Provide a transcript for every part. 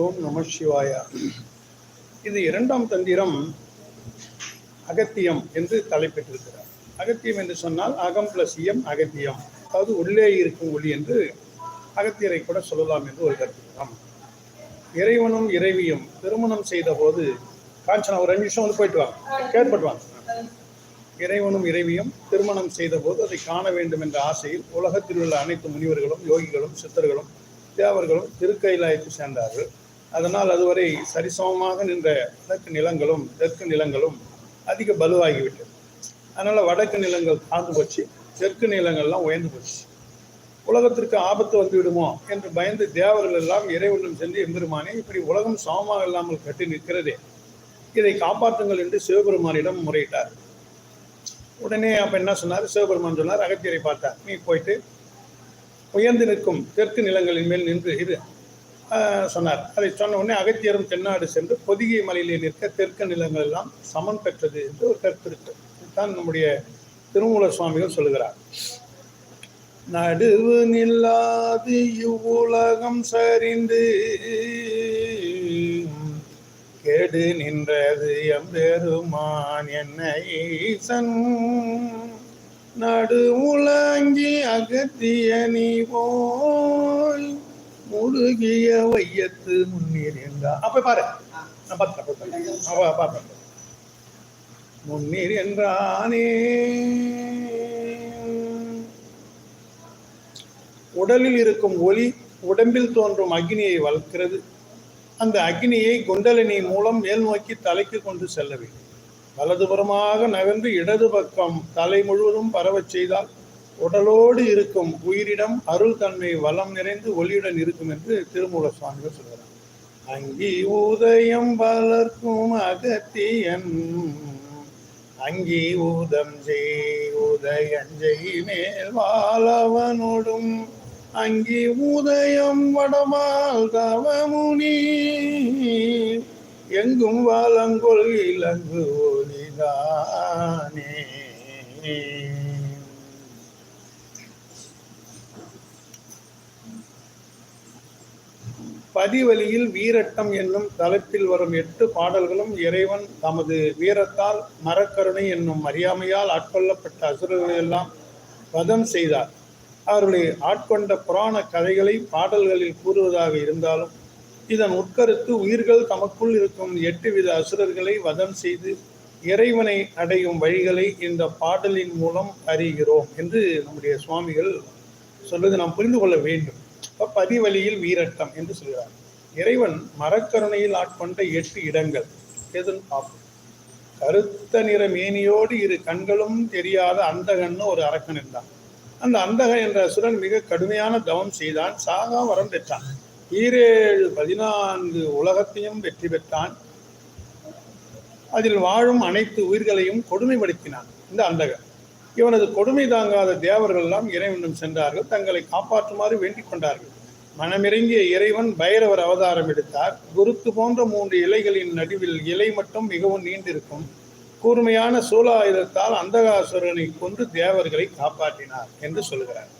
ஓம் நம சிவாயா. இது இரண்டாம் தந்திரம் அகத்தியம் என்று தலைப்பெற்றிருக்கிறார் அகத்தியம் என்று சொன்னால் அகம் பிளஸ் இயம் அகத்தியம். அதாவது உள்ளே இருக்கும் ஒளி என்று அகத்தியரை கூட சொல்லலாம் என்று ஒரு கருத்துக்கிறோம் இறைவனும் இறைவியும் திருமணம் செய்த போது காஞ்சனா ஒரு அஞ்சு நிமிஷம் வந்து போயிட்டு வாங்க. இறைவனும் இறைவியும் திருமணம் செய்த போது அதை காண வேண்டும் என்ற ஆசையில் உலகத்தில் உள்ள அனைத்து முனிவர்களும் யோகிகளும் சித்தர்களும் தேவர்களும் திருக்கைலாயத்தை சேர்ந்தார்கள். அதனால் அதுவரை சரிசமமாக நின்ற வடக்கு நிலங்களும் தெற்கு நிலங்களும் அதிக பலுவாகிவிட்டது. அதனால் வடக்கு நிலங்கள் தாழ்ந்து போச்சு தெற்கு நிலங்கள்லாம் உயர்ந்து போச்சு. உலகத்திற்கு ஆபத்து வந்து விடுமோ என்று பயந்து தேவர்கள் எல்லாம் இறைவனும் சென்று எம்பெருமானே இப்படி உலகம் சமமாக இல்லாமல் கட்டி நிற்கிறதே. இதை காப்பாற்றுங்கள் என்று சிவபெருமானிடம் முறையிட்டார். உடனே அப்போ என்ன சொன்னார்? சிவபெருமான் சொன்னார் அகத்தியரை பார்த்தார். நீ போயிட்டு உயர்ந்து நிற்கும் தெற்கு நிலங்களின் மேல் நின்று இரு. சொன்னார். அதை சொன்ன உடனே அகத்தியரும் தென்னாடு சென்று பொதிகை மலையிலே நிற்க தெற்கு நிலங்கள் எல்லாம் சமன் பெற்றது என்று ஒரு கருத்து இருக்கு இதுதான் நம்முடைய திருமூல சுவாமிகள் சொல்லுகிறார். நடுவு நில்லாது இவ்வுலகம் சரிந்து கெடு நின்றது எம்பெருமான் என்ன ஈசன். உலங்கி அகத்திய நீ போய் முழுகிய வையத்து முன்னீர் என்றார். அப்ப பாரு. நான் பார்த்துட்டேன், பார்ப்பேன் முன்னீர் என்றானே. உடலில் இருக்கும் ஒளி உடம்பில் தோன்றும் அக்னியை வளர்க்கிறது. அந்த அக்னியை குண்டலினி மூலம் மேல் நோக்கி தலைக்கு கொண்டு செல்ல வேண்டும். வலதுபுறமாக நகர்ந்து இடது பக்கம் தலை முழுவதும் பரவச் செய்தால் உடலோடு இருக்கும் உயிரிடம் அருள் தன்மை வளம் நிறைந்து ஒளியுடன் இருக்கும் என்று திருமூல சுவாமிகள் சொல்கிறார். அங்கி உதயம் வளர்க்கும் அகத்தியன் அங்கி ஊதம் செய் உதயஞ்செய் மேல் வாழவனோடும் அங்கி உதயம் வடமால் தவமுனி எங்கும் வாழங்கொள் இலங்கு ஒளிதானே. பதிவலியில் வீரட்டம் என்னும் தளத்தில் வரும் எட்டு பாடல்களும் இறைவன் தமது வீரத்தால் மரக்கருணை என்னும் அறியாமையால் ஆட்கொள்ளப்பட்ட அசுரர்களை எல்லாம் வதம் செய்தார். அவர்களை ஆட்கொண்ட புராண கதைகளை பாடல்களில் கூறுவதாக இருந்தாலும் இதன் உட்கருத்து உயிர்கள் தமக்குள் இருக்கும் எட்டு வித அசுரர்களை வதம் செய்து இறைவனை அடையும் வழிகளை இந்த பாடலின் மூலம் அறிகிறோம் என்று நம்முடைய சுவாமிகள் சொல்வது நாம் புரிந்து கொள்ள வேண்டும். பதிவழியில் வீரட்டம் என்று சொல்கிறார் இறைவன் மரக்கருணையில் ஆட்கொண்ட எட்டு இடங்கள். எதுன்னு பார்ப்போம் கருத்த நிற மேனியோடு இரு கண்களும் தெரியாத அந்தகன்னு ஒரு அரக்கன் இருந்தான். அந்த அந்தகன் என்ற அசுரன் மிக கடுமையான தவம் செய்தான் சாகா வரம் பெற்றான். ஈரேழு பதினான்கு உலகத்தையும் வெற்றி பெற்றான். அதில் வாழும் அனைத்து உயிர்களையும் கொடுமைப்படுத்தினான் இந்த அந்தகன். இவனது கொடுமை தாங்காத தேவர்கள் எல்லாம் இறைவனும் சென்றார்கள். தங்களை காப்பாற்றுமாறு வேண்டிக் கொண்டார்கள். மனமிறங்கிய இறைவன் பைரவர் அவதாரம் எடுத்தார். குருத்து போன்ற மூன்று இலைகளின் நடுவில் இலை மட்டும் மிகவும் நீண்டிருக்கும். கூர்மையான சூலாயுதத்தால் அந்தகாசுரனை கொன்று தேவர்களை காப்பாற்றினார் என்று சொல்கிறார்.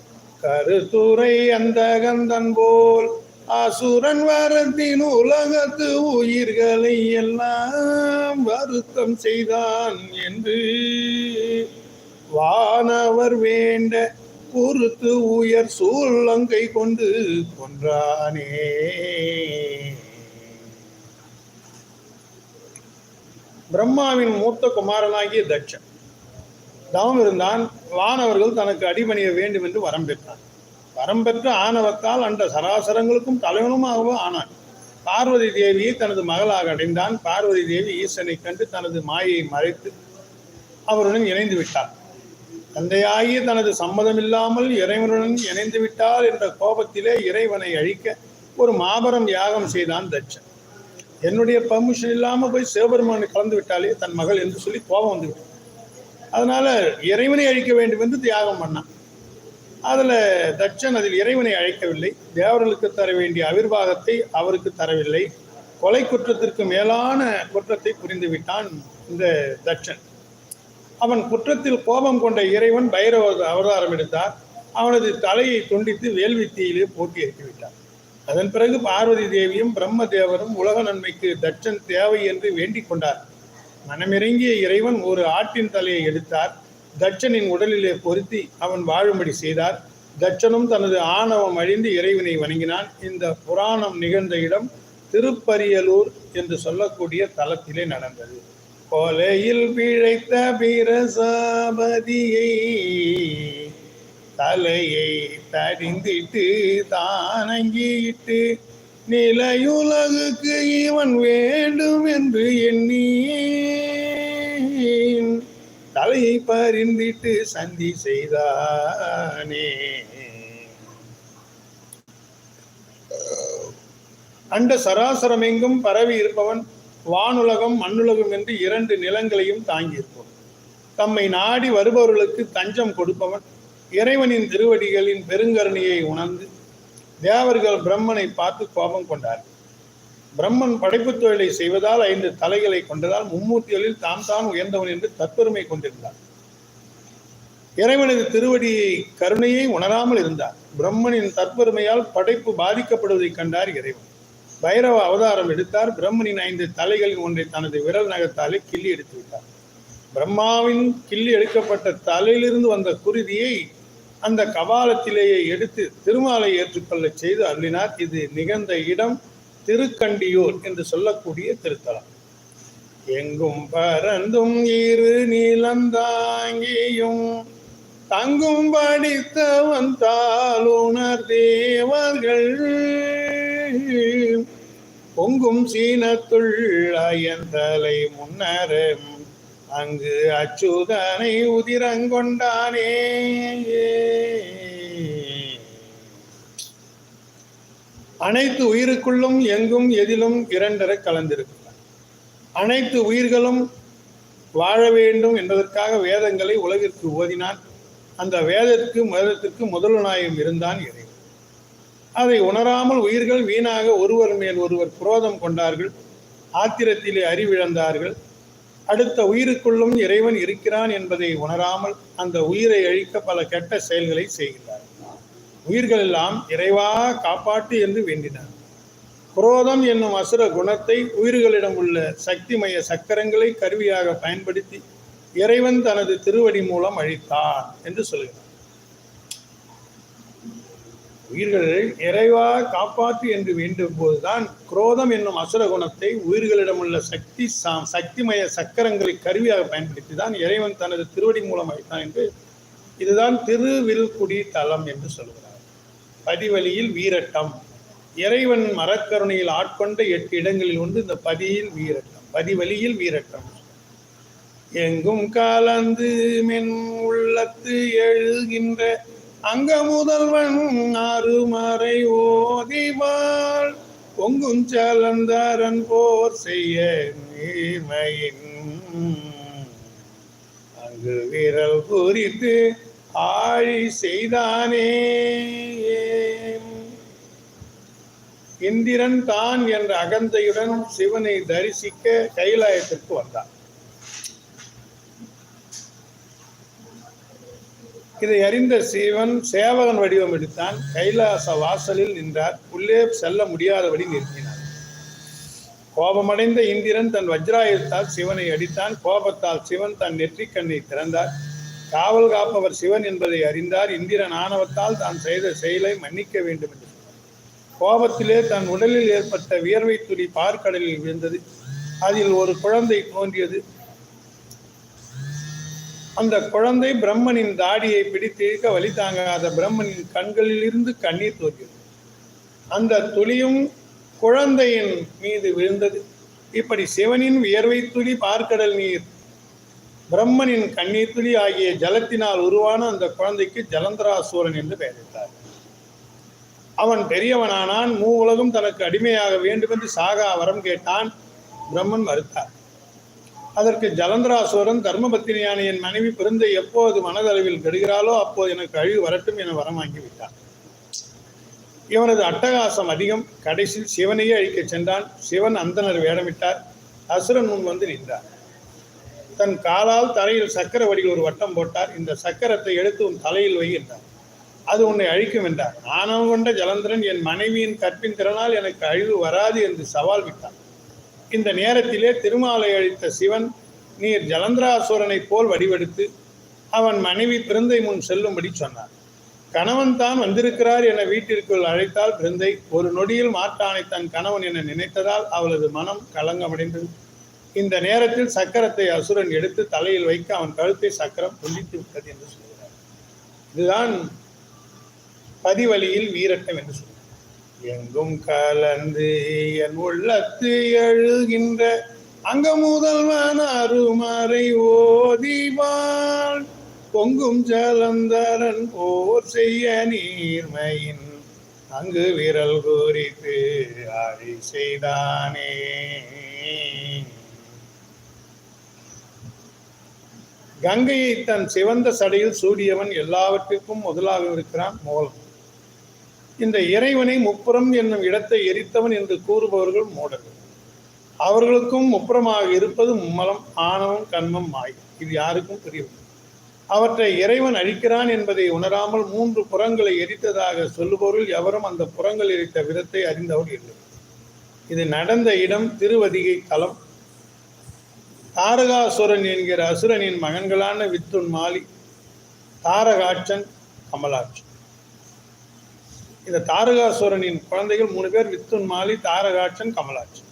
கருத்துரை அந்தகந்தன் போல் அசுரன் வரத்தின் உலகத்து உயிர்களை எல்லாம் வருத்தம் செய்தான் என்று வானவர் வேண்ட பொறுத்து உயர் சூழங்கை கொண்டு கொன்றானே. பிரம்மாவின் மூத்த குமாரனாகிய தட்சன். தவம் இருந்தான் வானவர்கள் தனக்கு அடிபணிய வேண்டும் என்று வரம் பெற்றான் வரம் பெற்ற ஆணவத்தால் அந்த சராசரங்களுக்கும் தலைவனுமாகவும் ஆனான். பார்வதி தேவியை தனது மகளாக அடைந்தான். பார்வதி தேவி ஈசனை கண்டு தனது மாயை மறைத்து அவருடன் இணைந்து விட்டார் தந்தையாகி தனது சம்மதமில்லாமல் இறைவனுடன் இணைந்து விட்டார் என்ற கோபத்திலே இறைவனை அழிக்க ஒரு மாபெரும் யாகம் செய்தான் தட்சன். என்னுடைய பர்மிஷன் இல்லாமல் போய் சிவபெருமானை கலந்து விட்டாலே தன் மகள் என்று சொல்லி கோபம் வந்து விட்டான் அதனால இறைவனை அழிக்க வேண்டும் என்று தியாகம் பண்ணான். அதில் தட்சன் அதில் இறைவனை அழைக்கவில்லை. தேவர்களுக்கு தர வேண்டிய அவிர்வாகத்தை அவருக்கு தரவில்லை. கொலை குற்றத்திற்கு மேலான குற்றத்தை புரிந்து விட்டான் இந்த தட்சன். அவன் குற்றத்தில் கோபம் கொண்ட இறைவன் பைரவ அவதாரம் எடுத்தார். அவனது தலையை துண்டித்து வேள்வித்தீயிலே போட்டி இறக்கி விட்டார் அதன் பிறகு பார்வதி தேவியும் பிரம்மதேவரும் உலக நன்மைக்கு தட்சன் தேவை என்று வேண்டிக் கொண்டார். மனமிறங்கிய இறைவன் ஒரு ஆட்டின் தலையை எடுத்தார். தட்சனின் உடலிலே பொருத்தி அவன் வாழும்படி செய்தார். தட்சனும் தனது ஆணவம் அழிந்து இறைவனை வணங்கினான். இந்த புராணம் நிகழ்ந்த இடம் திருப்பரியலூர் என்று சொல்லக்கூடிய தலத்திலே நடந்தது. கொலையில் பிழைத்த பிரசாபதியை தலையை தடிந்திட்டு தானங்கிட்டு நிலையுலகுக்கு இவன் வேண்டும் என்று எண்ணி தலையை பரிந்திட்டு சந்தி செய்தானே. அண்ட சராசரமெங்கும் பரவி இருப்பவன் வானுலகம் மண்ணுலகம் என்று இரண்டு நிலங்களையும் தாங்கியிருப்போம். தம்மை நாடி வருபவர்களுக்கு தஞ்சம் கொடுப்பவன் இறைவனின் திருவடிகளின் பெருங்கருணையை உணர்ந்து தேவர்கள் பிரம்மனை பார்த்து கோபம் கொண்டார். பிரம்மன் படைப்புத் தொழிலை செய்வதால் ஐந்து தலைகளை கொண்டதால் மும்மூர்த்திகளில் தாம் தான் உயர்ந்தவன் என்று தற்பெருமை கொண்டிருந்தார். இறைவனது திருவடியை கருணையை உணராமல் இருந்தார். பிரம்மனின் தற்பெருமையால் படைப்பு பாதிக்கப்படுவதைக் கண்டார் இறைவன். பைரவ அவதாரம் எடுத்தார். பிரம்மனின் ஐந்து தலைகளில் ஒன்றை தனது விரல் நகத்தாலே கிள்ளி எடுத்து விட்டார். பிரம்மாவின் கிள்ளி எடுக்கப்பட்ட தலையிலிருந்து வந்த குருதியை அந்த கபாலத்திலேயே எடுத்து திருமாலை ஏற்றுக்கொள்ள செய்து அருளினார் இது நிகழ்ந்த இடம் திருக்கண்டியூர் என்று சொல்லக்கூடிய திருத்தலம். எங்கும் பரந்தும் இரு நீலந்தாங்கியும் தங்கும் படித்தவன் தாளுணர் தேவர்கள். பொங்கும் சீனத்துள் அயந்தலை முன்னரும். அங்கு அச்சுதனை உதிரங்கொண்டானே. அனைத்து உயிருக்குள்ளும் எங்கும் எதிலும் இரண்டரை கலந்திருக்கிறார் அனைத்து உயிர்களும் வாழ வேண்டும் என்பதற்காக வேதங்களை உலகிற்கு ஓதினான். அந்த வேதத்திற்கு மதத்திற்கு முதல்வனாயும் இருந்தான் இறைவன். அதை உணராமல் உயிர்கள் வீணாக ஒருவர் மேல் ஒருவர் புரோதம் கொண்டார்கள். ஆத்திரத்திலே அறிவிழந்தார்கள் அடுத்த உயிருக்குள்ளும் இறைவன் இருக்கிறான் என்பதை உணராமல் அந்த உயிரை அழிக்க பல கெட்ட செயல்களை செய்கிறார். உயிர்கள் எல்லாம் இறைவா காப்பாட்டு என்று வேண்டினார். குரோதம் என்னும் அசுர குணத்தை உயிர்களிடம் உள்ள சக்திமய சக்கரங்களை கருவியாக பயன்படுத்தி இறைவன் தனது திருவடி மூலம் அழித்தார் என்று சொல்கிறார். உயிர்களை இறைவா காப்பாற்று என்று வேண்டும் போதுதான் குரோதம் என்னும் அசுர குணத்தை உயிர்களிடமுள்ள சக்தி சா- சக்திமய சக்கரங்களை கருவியாக பயன்படுத்தி தான் இறைவன் தனது திருவடி மூலம் அழைத்தான் என்று இதுதான் திருவில்குடி தலம் என்று சொல்கிறார். பதிவழியில் வீரட்டம். இறைவன் மரக்கருணையில் ஆட்கொண்ட எட்டு இடங்களில் ஒன்று இந்த பதியில் வீரட்டம். பதிவழியில் வீரட்டம். எங்கும் கலந்து மென் உள்ளத்து எழுகின்ற அங்க முதல்வன் அருமறை ஓதிவாள். பொங்கும் சலந்தரன் போர் செய்ய நீர்மையின் அங்கு விரல் குறித்து ஆழி செய்தானே. இந்திரன் தான் என்ற அகந்தையுடன் சிவனை தரிசிக்க கைலாயத்திற்கு வந்தான். இதை அறிந்த சிவன் சேவகன் வடிவம் எடுத்தான் கைலாச வாசலில் நின்றார். உள்ளே செல்ல முடியாதபடி நிறுத்தினார். கோபமடைந்த இந்திரன் தன் வஜ்ராயுதத்தால் சிவனை அடித்தான். கோபத்தால் சிவன் தன் நெற்றிக் கண்ணை திறந்தார். காவல் காப்பவர் சிவன் என்பதை அறிந்தார். இந்திரன் ஆணவத்தால் தான் செய்த செயலை மன்னிக்க வேண்டும் என்று கோபத்திலே தன் உடலில் ஏற்பட்ட வியர்வை துளி பார்க்கடலில் விழுந்தது. அதில் ஒரு குழந்தை தோன்றியது. அந்த குழந்தை பிரம்மனின் தாடியை பிடித்திருக்க இழுக்க வழி தாங்காத பிரம்மனின் கண்களிலிருந்து கண்ணீர் தோன்றியது. அந்த துளியும் குழந்தையின் மீது விழுந்தது. இப்படி சிவனின் வியர்வை துளி பார்க்கடல் நீர் பிரம்மனின் கண்ணீர் துளி ஆகிய ஜலத்தினால் உருவான அந்த குழந்தைக்கு ஜலந்தராசூரன் என்று பெயரிட்டார். அவன் பெரியவனானான் மூ உலகம் தனக்கு அடிமையாக வேண்டும் என்று சாகா வரம் கேட்டான். பிரம்மன் மறுத்தார் அதற்கு ஜலந்தராசுரன் தர்மபத்தினியான என் மனைவி பிறந்த எப்போது மனதளவில் கெடுகிறாளோ அப்போது எனக்கு அழிவு வரட்டும் என வரம் வாங்கிவிட்டான் இவனது அட்டகாசம் அதிகம். கடைசியில் சிவனையே அழிக்கச் சென்றான். சிவன் அந்தனர் வேடமிட்டார். அசுரன் முன் வந்து நின்றார். தன் காலால் தரையில் சக்கர வடிகள் ஒரு வட்டம் போட்டார். இந்த சக்கரத்தை எடுத்து உன் தலையில் வை என்றார். அது உன்னை அழிக்கும் என்றார். ஆணவம் கொண்ட ஜலந்திரன் என் மனைவியின் கற்பின் திறனால் எனக்கு அழிவு வராது என்று சவால் விட்டான். இந்த நேரத்திலே திருமாலை அழித்த சிவன் நீர் ஜலந்திராசுரனைப் போல் வடிவெடுத்து அவன் மனைவி பிறந்தை முன் செல்லும்படி சொன்னார். கணவன் தான் வந்திருக்கிறார் என வீட்டிற்குள் அழைத்தால் பிருந்தை ஒரு நொடியில் மாற்றானை தன் கணவன் என நினைத்ததால் அவளது மனம் கலங்கமடைந்தது. இந்த நேரத்தில் சக்கரத்தை அசுரன் எடுத்து தலையில் வைக்க அவன் கழுத்தை சக்கரம் துண்டித்து விட்டது என்று சொல்கிறார். இதுதான் பதிவழியில் வீரட்டம் என்று சொல்கிறார். எங்கும் கலந்து என் உள்ளத்து எழுகின்ற அங்க முதல்வன் அருமறை ஓதிவாள். பொங்கும் ஜலந்தரன் போர் செய்ய நீர்மையின் அங்கு விரல் குறித்து ஆழி செய்தானே. கங்கையை தன் சிவந்த சடையில் சூடியவன் எல்லாவற்றிற்கும் முதலாக இருக்கிறான் மோகன். இந்த இறைவனை முப்புறம் என்னும் இடத்தை எரித்தவன் என்று கூறுபவர்கள் மூடர்கள். அவர்களுக்கும் முப்புறமாக இருப்பது மும்மலம் ஆணவம் கண்மம் மாய் இது யாருக்கும் புரியவில்லை. அவற்றை இறைவன் அழிக்கிறான் என்பதை உணராமல் மூன்று புறங்களை எரித்ததாக சொல்லுபவர்கள் எவரும் அந்த புறங்கள் எரித்த விதத்தை அறிந்தவர் இல்லை. இது நடந்த இடம் திருவதிகை தலம். தாரகாசுரன் என்கிற அசுரனின் மகன்களான வித்துன் மாலி தாரகாட்சன் கமலாட்சன். இந்த தாரகாசுரனின் குழந்தைகள் மூணு பேர் வித்துன் மாலி தாரகாட்சன் கமலாட்சன்.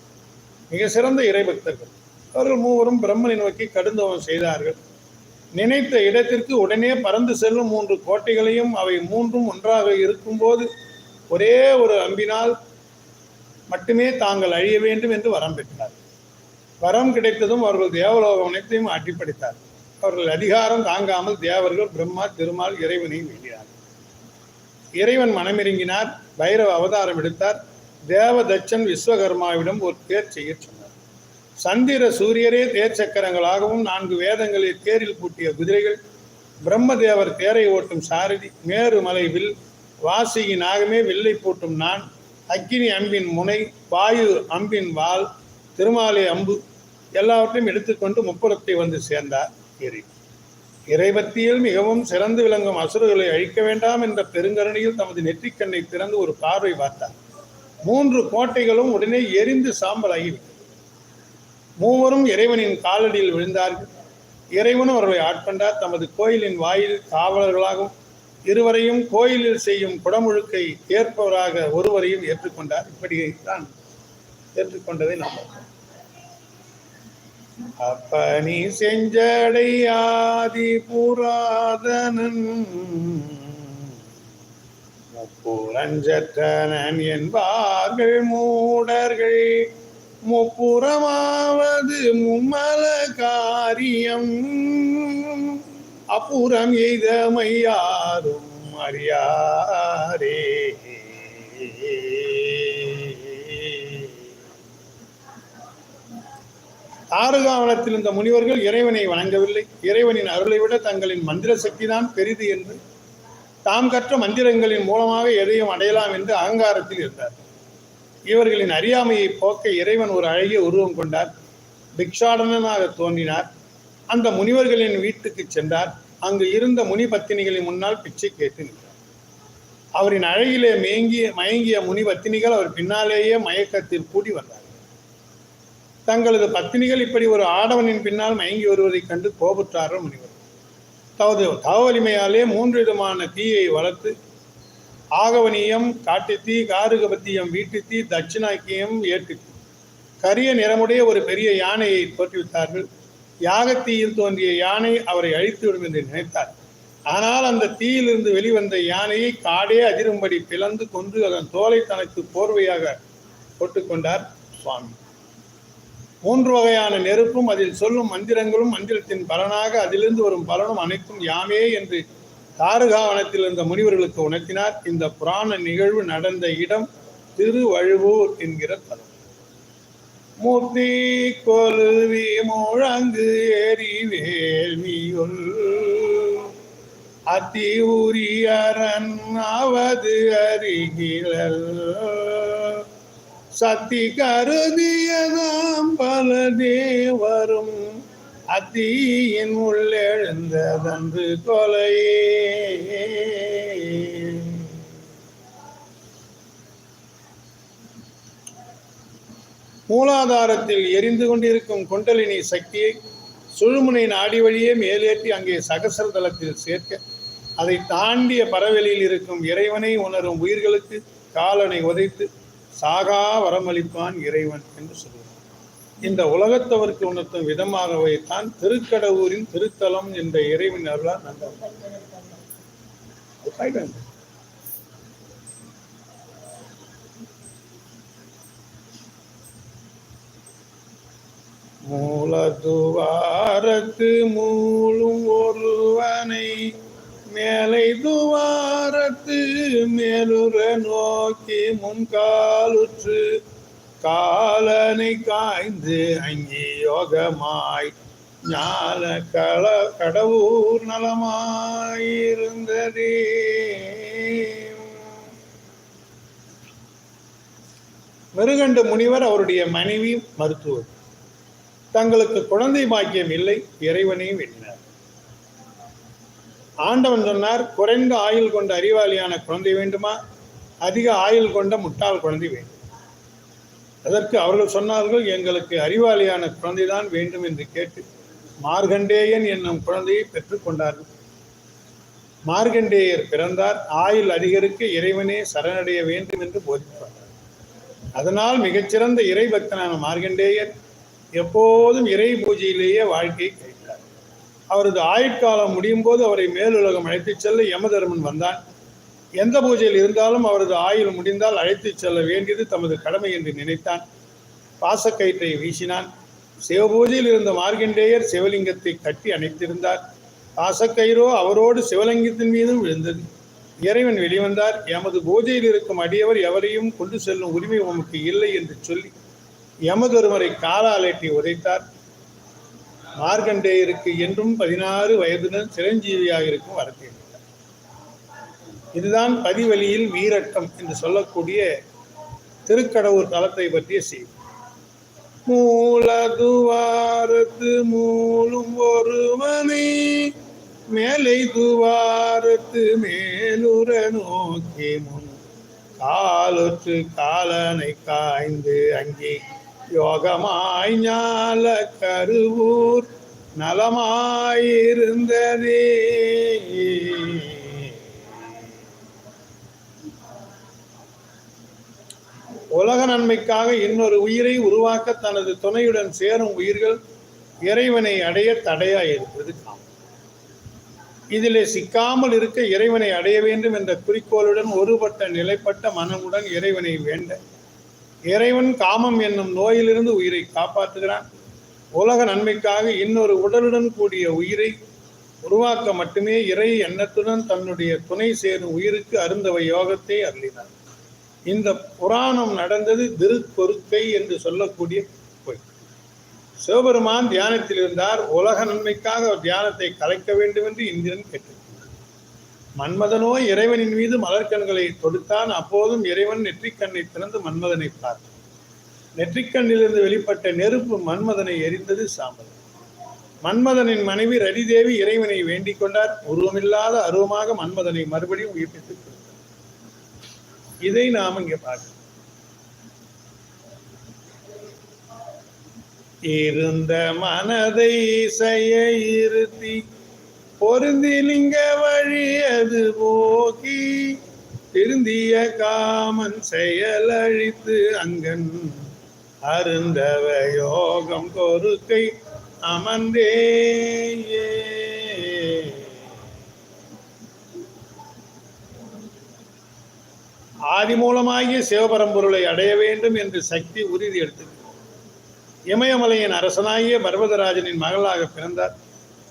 மிக சிறந்த இறைபக்தர்கள் அவர்கள் மூவரும் பிரம்மனை நோக்கி கடுந்தவம் செய்தார்கள். நினைத்த இடத்திற்கு உடனே பறந்து செல்லும் மூன்று கோட்டைகளையும் அவை மூன்றும் ஒன்றாக இருக்கும்போது ஒரே ஒரு அம்பினால் மட்டுமே தாங்கள் அழிய வேண்டும் என்று வரம் பெற்றார். வரம் கிடைத்ததும் அவர்கள் தேவலோகம் அனைத்தையும் அட்டிப்படைத்தார். அவர்கள் அதிகாரம் தாங்காமல் தேவர்கள் பிரம்மா திருமால் இறைவனையும் வேண்டினார் இறைவன் மனமிறங்கினார் பைரவ அவதாரம் எடுத்தார் தேவதச்சன் விஸ்வகர்மாவிடம் ஒரு தேர் செய்ய சொன்னார். சந்திர சூரியரே தேர் சக்கரங்களாகவும் நான்கு வேதங்களில் தேரில் பூட்டிய குதிரைகள் பிரம்மதேவர் தேரை ஓட்டும் சாரதி மேருமலை வில் வாசிகி நாகமே வில்லை பூட்டும் நான் அக்கினி அம்பின் முனை வாயு அம்பின் வாள் திருமாலை அம்பு எல்லாவற்றையும் எடுத்துக்கொண்டு முப்புறத்தை வந்து சேர்ந்தார் இறை இறைபக்தியில் மிகவும் சிறந்து விளங்கும் அசுரர்களை அழிக்க வேண்டாம் என்ற பெருங்கருணையில் தமது நெற்றிக்கண்ணை திறந்து ஒரு பார்வை பார்த்தார். மூன்று கோட்டைகளும் உடனே எரிந்து சாம்பலாகிவிட்டது மூவரும் இறைவனின் காலடியில் விழுந்தார்கள். இறைவனும் அவர்களை ஆட்கொண்டார். தமது கோயிலின் வாயில் காவலர்களாகவும் இருவரையும் கோயிலில் செய்யும் குடமுழுக்கை ஏற்பவராக ஒருவரையும் ஏற்றுக்கொண்டார். இப்படித்தான் ஏற்றுக்கொண்டதை நாம் பார்க்கிறோம். அப்பனி செஞ்சடையாதி புராதனன். முப்புரஞ்சற்றனன் என்பார்கள் மூடர்கள். முப்புறமாவது மும்மல காரியம். அப்புறம் எய்தமையாரும் அறியாரே. தாரகாவனத்தில் இந்த முனிவர்கள் இறைவனை வணங்கவில்லை. இறைவனின் அருளை விட தங்களின் மந்திர சக்தி தான் பெரிது என்று தாம் கற்ற மந்திரங்களின் மூலமாக எதையும் அடையலாம் என்று அகங்காரத்தில் இருந்தார். இவர்களின் அறியாமையை போக்க இறைவன் ஒரு அழகிய உருவம் கொண்டார். பிக்ஷாடனாக தோன்றினார். அந்த முனிவர்களின் வீட்டுக்கு சென்றார். அங்கு இருந்த முனி பத்தினிகளின் முன்னால் பிச்சை கேட்டு நின்றார். அவரின் அழகிலே மேங்கிய மயங்கிய முனி பத்தினிகள் அவர் பின்னாலேயே மயக்கத்தில் கூடி வந்தார். தங்களது பத்தினிகள் இப்படி ஒரு ஆடவனின் பின்னால் மயங்கி வருவதைக் கண்டு கோபுற்றார்கள் முனிவர். தமது தவவலிமையாலே மூன்று விதமான தீயை வளர்த்து ஆகவனியம் காட்டுத்தீ காருகபத்தியம் வீட்டுத்தீ தட்சிணாக்கியம் ஏட்டுத்தீ கரிய நிறமுடைய ஒரு பெரிய யானையை தோற்றுவித்தார்கள் யாகத்தீயில் தோன்றிய யானை அவரை அழித்துவிடும் என்று நினைத்தார். ஆனால் அந்த தீயிலிருந்து வெளிவந்த யானையை காடே அதிரும்படி பிளந்து கொன்று அதன் தோலை தனக்கு போர்வையாக போட்டுக்கொண்டார் சுவாமி. மூன்று வகையான நெருப்பும் அதில் சொல்லும் மந்திரங்களும் மந்திரத்தின் பலனாக அதிலிருந்து வரும் பலனும் அனைத்தும் யாமே என்று தாருகாவனத்தில் இருந்த முனிவர்களுக்கு உணர்த்தினார். இந்த புராண நிகழ்வு நடந்த இடம் திருவழுவூர் என்கிற தலம். மூர்த்தி கொலுவி முழங்கு எரி வேள்வியுள் அத்தி உரியரன் அவது அருகிலல். சக்தி கருதியதாம் பலதே வரும் அத்தியின் உள்ளெழுந்ததன்று கொலையே மூலாதாரத்தில் எரிந்து கொண்டிருக்கும் குண்டலினி சக்தியை சுழுமுனை நாடி வழியே மேலேற்றி அங்கே சகசர தளத்தில் சேர்க்க அதை தாண்டிய பரவெளியில் இருக்கும் இறைவனை உணரும் உயிர்களுக்கு காலனை உதைத்து சாகா வரமளிப்பான் இறைவன் என்று சொல்கிறார் இந்த உலகத்தவருக்கு உணர்த்தும் விதமாகவே தான் திருக்கடவுரின் திருத்தலம் என்ற இறைவன் அருளால் நன்றார் மூலதுவாரத்து மூலும் ஒருவனை மேலை துவாரத்து மேலுற நோக்கி முன்காலுற்று காலனை காய்ந்து அங்கே யோகமாய் ஞான கள கடவுர் நலமாயிருந்ததே. மிருகண்ட முனிவர் அவருடைய மனைவி மருத்துவர். தங்களுக்கு குழந்தை பாக்கியம் இல்லை இறைவனையும் வெட்டினார் ஆண்டவன் சொன்னார் குறைந்த ஆயுள் கொண்ட அறிவாளியான குழந்தை வேண்டுமா? அதிக ஆயுள் கொண்ட முட்டாள் குழந்தை வேண்டும். அதற்கு அவர்கள் சொன்னார்கள் எங்களுக்கு அறிவாளியான குழந்தைதான் வேண்டும் என்று கேட்டு மார்கண்டேயன் என்னும் குழந்தையை பெற்றுக்கொண்டார்கள் மார்கண்டேயர் பிறந்தார். ஆயுள் அதிகரிக்க இறைவனே சரணடைய வேண்டும் என்று போதிப்பார். அதனால் மிகச்சிறந்த இறை பக்தனான மார்கண்டேயர் எப்போதும் இறை பூஜையிலேயே வாழ்க்கை அவரது ஆயுட்காலம் முடியும் போது அவரை மேலுலகம் அழைத்துச் செல்ல யமதர்மன் வந்தான். எந்த பூஜையில் இருந்தாலும் அவரது ஆயுள் முடிந்தால் அழைத்துச் செல்ல வேண்டியது தமது கடமை என்று நினைத்தான். பாசக்கயிற்றை வீசினான். சிவபூஜையில் இருந்த மார்கண்டேயர் சிவலிங்கத்தை கட்டி அணைத்திருந்தார். பாசக்கயிறோ அவரோடு சிவலிங்கத்தின் மீதும் விழுந்தது. இறைவன் வெளிவந்தார். எமது பூஜையில் இருக்கும் அடியவர் எவரையும் கொண்டு செல்லும் உரிமை உமக்கு இல்லை என்று சொல்லி யமதொருமரை காலாலேட்டி உதைத்தார். மார்கண்டேயருக்கு என்றும் பதினாறு வயதுடன் சிரஞ்சீவியாக இருக்கும் வரத்தை இதுதான் பதிவழியில் வீரட்டம் என்று சொல்லக்கூடிய திருக்கடவுர் தலத்தை பற்றிய செய்தி. மூலதுவாரத்து மூலும் ஒருவனை மேலை துவாரத்து மேலுற நோக்கி முன். காலொற்று காலனை காய்ந்து அங்கே யோகமாய் ஞால கருவூர் நலமாயிருந்ததே. உலக நன்மைக்காக இன்னொரு உயிரை உருவாக்க தனது துணையுடன் சேரும் உயிர்கள் இறைவனை அடைய தடையா இருப்பது காமம் இதிலே சிக்காமல் இருக்க இறைவனை அடைய வேண்டும் என்ற குறிக்கோளுடன் ஒருபட்ட நிலைப்பட்ட மனமுடன் இறைவனை வேண்ட இறைவன் காமம் என்னும் நோயிலிருந்து உயிரை காப்பாற்றுகிறான். உலக நன்மைக்காக இன்னொரு உடலுடன் கூடிய உயிரை உருவாக்க மட்டுமே இறை எண்ணத்துடன் தன்னுடைய துணை சேரும் உயிருக்கு அருந்தவ யோகத்தை அருளினார். இந்த புராணம் நடந்தது திருக்கொருக்கை என்று சொல்லக்கூடிய பொய் சிவபெருமான் தியானத்தில் இருந்தார். உலக நன்மைக்காக தியானத்தை கலைக்க வேண்டும் என்று இந்திரன் கேட்டார். மன்மதனோ இறைவனின் மீது மலர்கண்களை தொடுத்தான் அப்போதும் இறைவன் நெற்றிக்கண்ணை திறந்து மன்மதனை பார்த்தான். நெற்றிக்கண்ணிலிருந்து வெளிப்பட்ட நெருப்பு மன்மதனை எரிந்தது சாம்பல். மன்மதனின் மனைவி ரடிதேவி இறைவனை வேண்டிக் கொண்டார். உருவமில்லாத அருவமாக மன்மதனை மறுபடியும் உயிர்ப்பித்து கொடுத்தார். இதை நாம் இங்கே பார்க்கிறோம் இருந்த மனதை செய்ய இருத்தி பொருந்தி லிங்க வழி அது போக்கி திருந்திய காமன் செயல் அழித்து அங்கன் அருந்தவ யோகம் கொருக்கை அமர்ந்தே. ஆதி மூலமாகிய சிவபரம்பொருளை அடைய வேண்டும் என்று சக்தி உறுதி எடுத்தது இமயமலையின் அரசனாகிய பர்வதராஜனின் மகளாக பிறந்தார்.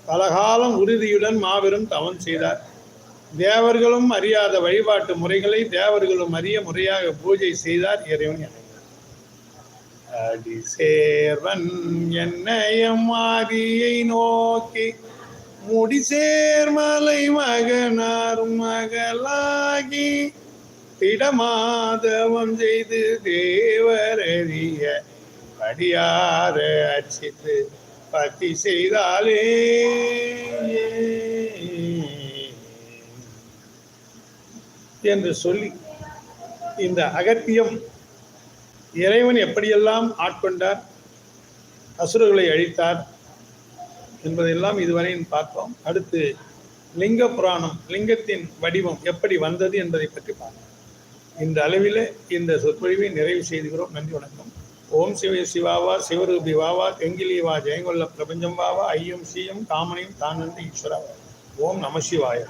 பலகாலம் உறுதியுடன் மாபெரும் தவம் செய்தார். தேவர்களும் அறியாத வழிபாட்டு முறைகளை தேவர்களும் அறிய முறையாக பூஜை செய்தார் இறைவன் என. அடி சேர்வன் என்னையம் ஆதியை நோக்கி முடிசேர்மலை மகனார் மகளாகி திடமாதவம் செய்து தேவரறிய படியார அச்சித்து பத்தி செய்தாலே. என்று சொல்லி இந்த அகத்தியம் இறைவன் எப்படியெல்லாம் ஆட்கொண்டார் அசுரர்களை அழித்தார் என்பதையெல்லாம் இதுவரையும் பார்த்தோம். அடுத்து லிங்க புராணம் லிங்கத்தின் வடிவம் எப்படி வந்தது என்பதை பற்றி பார்ப்போம். இந்த அளவில் இந்த சொற்பொழிவை நிறைவு செய்துகிறோம். நன்றி வணக்கம். ஓம் சிவ சிவாவா சிவரூபி வாவா தெங்கிலி வா ஜெயங்கொல்ல பிரபஞ்சம் வாவா ஐயம் சீயம் காமனையும் தானந்த ஈஸ்வராவா ஓம் நம சிவாயா.